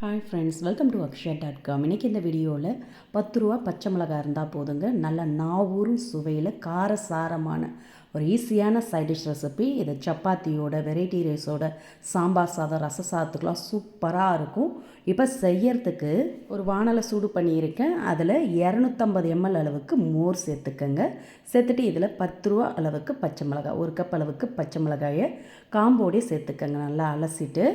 Hi friends welcome to Akshaya dot com இன்றைக்கி இந்த வீடியோவில் பத்து ரூபா பச்சை மிளகாய் இருந்தால் போதுங்க. நல்ல நாவூரும் சுவையில் காரசாரமான ஒரு ஈஸியான சைட் டிஷ் ரெசிபி இது சப்பாத்தியோட வெரைட்டி ரைஸோட சாம்பார் சாதம் ரச சாதத்துக்கெலாம் சூப்பராக இருக்கும். இப்போ செய்யறதுக்கு ஒரு வானலை சூடு பண்ணியிருக்கேன். அதில் இரநூத்தம்பது எம்எல் அளவுக்கு மோர் சேர்த்துக்கோங்க. சேர்த்துட்டு இதில் பத்து ரூபா அளவுக்கு பச்சை மிளகாய் ஒரு கப் அளவுக்கு பச்சை மிளகாயை காம்போடே சேர்த்துக்கோங்க. நல்லா அலசிட்டு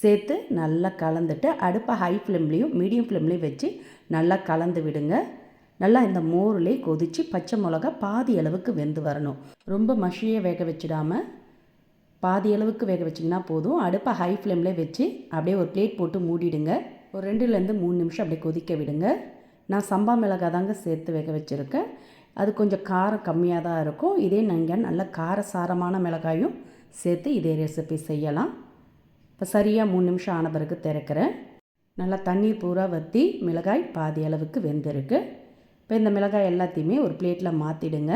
சேர்த்து நல்லா கலந்துட்டு அடுப்பை ஹை ஃப்ளேம்லேயும் மீடியம் ஃப்ளேம்லேயும் வச்சு நல்லா கலந்து விடுங்க. நல்லா இந்த மோர்லேயே கொதித்து பச்சை மிளகா பாதி அளவுக்கு வெந்து வரணும். ரொம்ப மஷியை வேக வச்சிடாமல் பாதி அளவுக்கு வேக வச்சிங்கன்னா போதும். அடுப்பை ஹை ஃப்ளேம்லேயே வச்சு அப்படியே ஒரு பிளேட் போட்டு மூடிடுங்க. ஒரு ரெண்டுலேருந்து மூணு நிமிஷம் அப்படியே கொதிக்க விடுங்க. நான் சம்பா மிளகாய் தாங்க சேர்த்து வேக வச்சுருக்கேன். அது கொஞ்சம் காரம் கம்மியாக தான் இருக்கும். இதே நீங்கள் நல்ல காரசாரமான மிளகாயும் சேர்த்து இதே ரெசிபி செய்யலாம். இப்போ சரியாக மூணு நிமிஷம் ஆன பிறகு திறக்கிறேன். நல்லா தண்ணீர் பூரா வற்றி மிளகாய் பாதி அளவுக்கு வெந்திருக்கு. இப்போ இந்த மிளகாய் எல்லாத்தையுமே ஒரு பிளேட்டில் மாற்றிடுங்க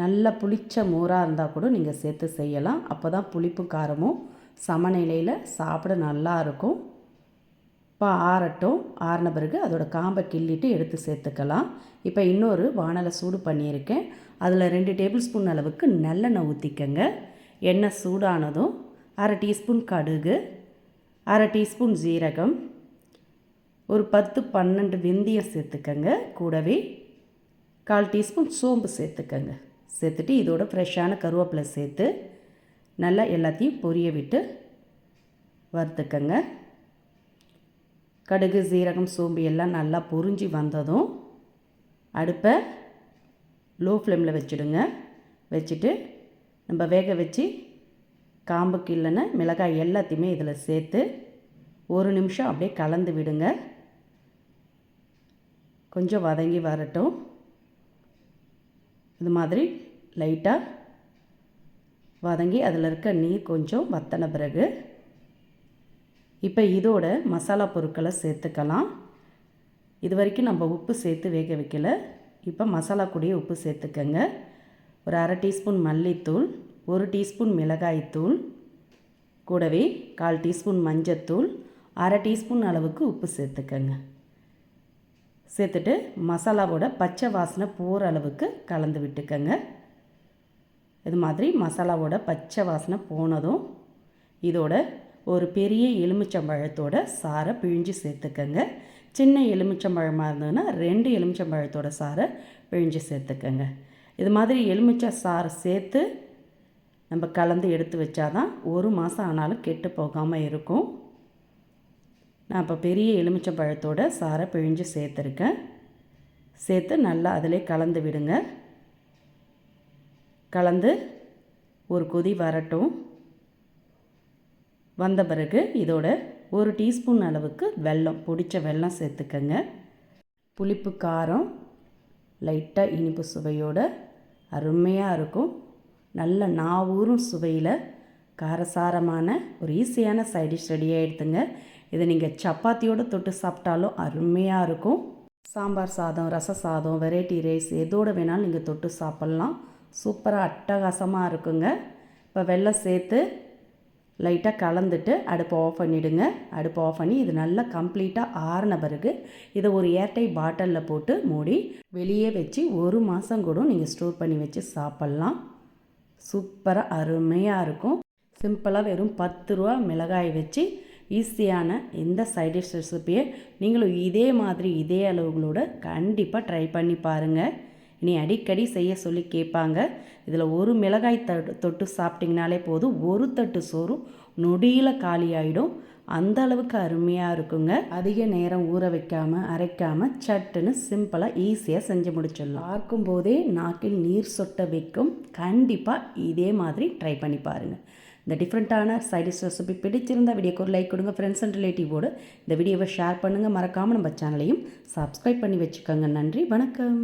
நல்லா புளிச்ச மோராக இருந்தால் கூட நீங்கள் சேர்த்து செய்யலாம். அப்போ தான் புளிப்பும் காரமும் சமநிலையில் சாப்பிட நல்லா இருக்கும். இப்போ ஆறட்டும். ஆறின பிறகு அதோடய காம்பை கிள்ளிட்டு எடுத்து சேர்த்துக்கலாம். இப்போ இன்னொரு வானலை சூடு பண்ணியிருக்கேன். அதில் ரெண்டு டேபிள் ஸ்பூன் அளவுக்கு நல்லெண்ணெய் ஊற்றிக்கங்க எண்ணெய் சூடானதும் அரை டீஸ்பூன் கடுகு அரை டீஸ்பூன் ஜீரகம் ஒரு பத்து பன்னெண்டு வெந்தயம் சேர்த்துக்கங்க. கூடவே கால் டீஸ்பூன் சோம்பு சேர்த்துக்கங்க. சேர்த்துட்டு இதோட ஃப்ரெஷ்ஷான கருவேப்பிலை சேர்த்து நல்லா எல்லாத்தையும் பொரிய விட்டு வறுத்துக்கங்க. கடுகு சீரகம் சோம்பு எல்லாம் நல்லா பொறிஞ்சி வந்ததும் அடுப்பை லோ ஃப்ளேமில் வச்சுடுங்க. வச்சுட்டு நம்ம வேக வச்சு காம்புக்கு இல்லைன்னா மிளகாய் எல்லாத்தையுமே இதில் சேர்த்து ஒரு நிமிஷம் அப்படியே கலந்து விடுங்க. கொஞ்சம் வதங்கி வரட்டும். இது மாதிரி லைட்டாக வதங்கி அதில் இருக்க நீர் கொஞ்சம் வத்தன பிறகு இப்போ இதோட மசாலா பொருட்களை சேர்த்துக்கலாம். இது வரைக்கும் நம்ம உப்பு சேர்த்து வேக வைக்கல. இப்போ மசாலா கூடிய உப்பு சேர்த்துக்கங்க. ஒரு அரை டீஸ்பூன் மல்லித்தூள் ஒரு டீஸ்பூன் மிளகாய்த்தூள் கூடவே கால் டீஸ்பூன் மஞ்சத்தூள் அரை டீஸ்பூன் அளவுக்கு உப்பு சேர்த்துக்கங்க. சேர்த்துட்டு மசாலாவோட பச்சை வாசனை போகிற அளவுக்கு கலந்து விட்டுக்கங்க. இது மாதிரி மசாலாவோட பச்சை வாசனை போனதும் இதோட ஒரு பெரிய எலுமிச்சம்பழத்தோட சாரை பிழிஞ்சு சேர்த்துக்கங்க. சின்ன எலுமிச்சம்பழமாக இருந்ததுன்னா ரெண்டு எலுமிச்சம்பழத்தோட சாரை பிழிஞ்சு சேர்த்துக்கங்க. இது மாதிரி எலுமிச்சை சாறு சேர்த்து நம்ம கலந்து எடுத்து வச்சாதான் ஒரு மாதம் ஆனாலும் கெட்டு போகாமல் இருக்கும். நான் இப்போ பெரிய எலுமிச்சம்பழத்தோட சாரை பிழிஞ்சு சேர்த்துருக்கேன். சேர்த்து நல்லா அதிலே கலந்து விடுங்க. கலந்து ஒரு கொதி வரட்டும். வந்த பிறகு இதோட ஒரு டீஸ்பூன் அளவுக்கு வெல்லம் பிடிச்ச வெல்லம் சேர்த்துக்கங்க. புளிப்பு காரம் லைட்டாக இனிப்பு சுவையோடு அருமையாக இருக்கும். நல்ல நாவூரும் சுவையில் காரசாரமான ஒரு ஈஸியான சைடிஷ் ரெடி ஆகிடுதுங்க இதை நீங்கள் சப்பாத்தியோடு தொட்டு சாப்பிட்டாலும் அருமையாக இருக்கும். சாம்பார் சாதம் ரச சாதம் வெரைட்டி ரைஸ் எதோடு வேணாலும் நீங்கள் தொட்டு சாப்பிட்லாம். சூப்பராக அட்டகாசமாக இருக்குங்க. இப்போ வெள்ளம் சேர்த்து லைட்டாக கலந்துட்டு அடுப்பை ஆஃப் பண்ணிவிடுங்க அடுப்பை ஆஃப் பண்ணி இது நல்லா கம்ப்ளீட்டாக ஆறின பிறகு இதை ஒரு ஏர்டை பாட்டிலில் போட்டு மூடி வெளியே வச்சு ஒரு மாதம் கூட நீங்கள் ஸ்டோர் பண்ணி வச்சு சாப்பிட்லாம். சூப்பராக அருமையாக இருக்கும். சிம்பிளாக வெறும் பத்து ரூபா மிளகாய் வச்சு ஈஸியான இந்த சைடிஷ் ரெசிபியை நீங்களும் இதே மாதிரி இதே அளவுகளோட கண்டிப்பாக ட்ரை பண்ணி பாருங்கள் இனி அடிக்கடி செய்ய சொல்லி கேட்பாங்க. இதில் ஒரு மிளகாய் தட்டு தொட்டு சாப்பிட்டிங்கனாலே போதும். ஒரு தட்டு சோறும் நொடியில் காலி ஆகிடும் அந்த அளவுக்கு அருமையாக இருக்குங்க. அதிக நேரம் ஊற வைக்காமல் அரைக்காமல் சட்டுன்னு சிம்பிளாக ஈஸியாக செஞ்சு முடிச்சிடலாம். பார்க்கும் போதே நாக்கில் நீர் சொட்ட வைக்கும். கண்டிப்பாக இதே மாதிரி ட்ரை பண்ணி பாருங்கள் இந்த டிஃப்ரெண்ட்டான சைடிஷ் ரெசிபி பிடிச்சிருந்தா வீடியோக்கு ஒரு லைக் கொடுங்க ஃப்ரெண்ட்ஸ் அண்ட் ரிலேட்டிவோடு இந்த வீடியோவை ஷேர் பண்ணுங்கள் மறக்காமல் நம்ம சேனலையும் சப்ஸ்கிரைப் பண்ணி வச்சுக்கோங்க. நன்றி வணக்கம்.